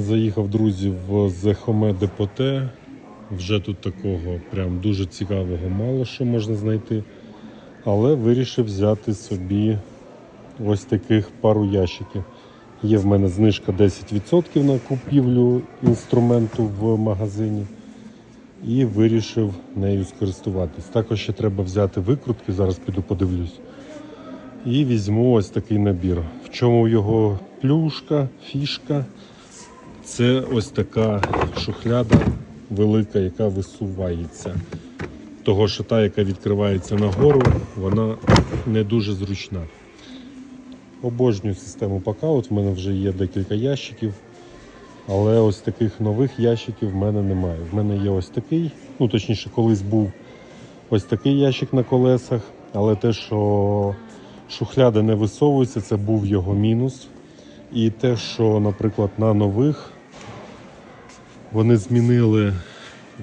Заїхав друзі в Зехоме Депоте. Вже тут такого прям дуже цікавого мало що можна знайти. Але вирішив взяти собі ось таких пару ящиків. Є в мене знижка 10% на купівлю інструменту в магазині. І вирішив нею скористуватись. Також ще треба взяти викрутки, зараз піду подивлюсь. І візьму ось такий набір. В чому його плюшка, фішка? Це ось така шухляда велика, яка висувається. Того, що та, яка відкривається нагору, вона не дуже зручна. Обожнюю систему Packout, в мене вже є декілька ящиків. Але ось таких нових ящиків в мене немає. В мене є ось такий, ну точніше, колись був ось такий ящик на колесах, але те, що шухляда не висовується, це був його мінус. І те, що, наприклад, на нових вони змінили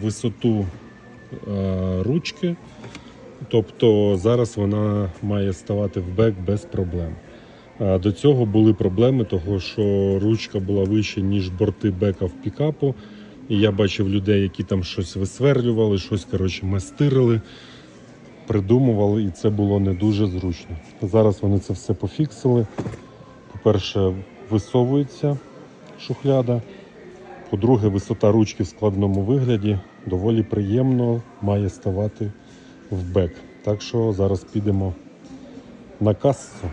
висоту е, ручки, тобто зараз вона має ставати в бек без проблем. А До цього були проблеми, того що ручка була вища, ніж борти бека в пікапу. І я бачив людей, які там щось висверлювали, щось коротше, мастирили, придумували, і це було не дуже зручно. Зараз вони це все пофіксили. По-перше, висовується шухляда. По-друге, висота ручки в складному вигляді доволі приємно має ставати в бек. Так що зараз підемо на касу.